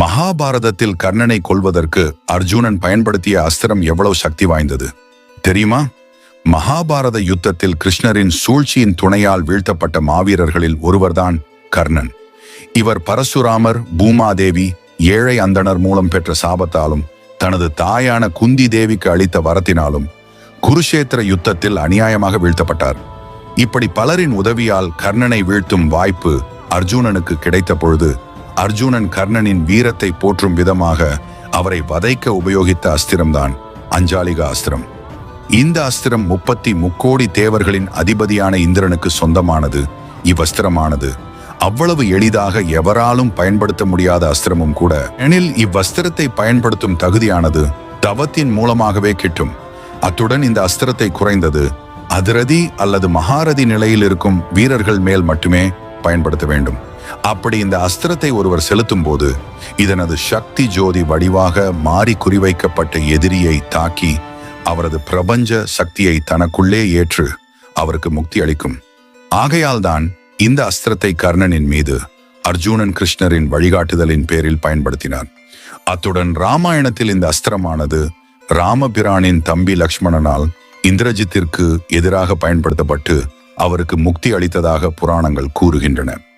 மகாபாரதத்தில் கர்ணனை கொல்வதற்கு அர்ஜுனன் பயன்படுத்திய அஸ்திரம் எவ்வளவு சக்தி வாய்ந்தது? தெரியுமா? மகாபாரத யுத்தத்தில் கிருஷ்ணரின் சூழ்ச்சியின் துணையால் வீழ்த்தப்பட்ட மாவீரர்களில் ஒருவர்தான் கர்ணன். இவர் பரசுராமர் பூமாதேவி ஏழை அந்தணர் மூலம் பெற்ற சாபத்தாலும் தனது தாயான குந்தி தேவிக்கு அளித்த வரத்தினாலும் குருஷேத்திர யுத்தத்தில் அநியாயமாக வீழ்த்தப்பட்டார். இப்படி பலரின் உதவியால் கர்ணனை வீழ்த்தும் வாய்ப்பு அர்ஜுனனுக்கு கிடைத்த பொழுது அர்ஜுனன் கர்ணனின் வீரத்தை போற்றும் விதமாக அவரை வதைக்க உபயோகித்த அஸ்திரம்தான் அஞ்சாலிக அஸ்திரம். இந்த அஸ்திரம் முப்பத்தி முக்கோடி தேவர்களின் அதிபதியான இந்திரனுக்கு சொந்தமானது இவ்வஸ்திரமானது. அவ்வளவு எளிதாக எவராலும் பயன்படுத்த முடியாத அஸ்திரமும் கூட எனில் இவ்வஸ்திரத்தை பயன்படுத்தும் தகுதியானது தவத்தின் மூலமாகவே கிட்டும். அத்துடன் இந்த அஸ்திரத்தை குறைந்தது அதிரதி அல்லது மகாரதி நிலையில் இருக்கும் வீரர்கள் மேல் மட்டுமே பயன்படுத்த வேண்டும். அப்படி இந்த அஸ்திரத்தை ஒருவர் செலுத்தும் போது இதனது சக்தி ஜோதி வடிவாக மாறி குறிவைக்கப்பட்ட எதிரியை தாக்கி அவரது பிரபஞ்ச சக்தியை தனக்குள்ளே ஏற்று அவருக்கு முக்தி அளிக்கும். ஆகையால்தான் இந்த அஸ்திரத்தை கர்ணனின் மீது அர்ஜுனன் கிருஷ்ணரின் வழிகாட்டுதலின் பேரில் பயன்படுத்தினார் அத்துடன் ராமாயணத்தில் இந்த அஸ்திரமானது ராமபிரானின் தம்பி லக்ஷ்மணனால் இந்திரஜித்திற்கு எதிராக பயன்படுத்தப்பட்டு அவருக்கு முக்தி அளித்ததாக புராணங்கள் கூறுகின்றன.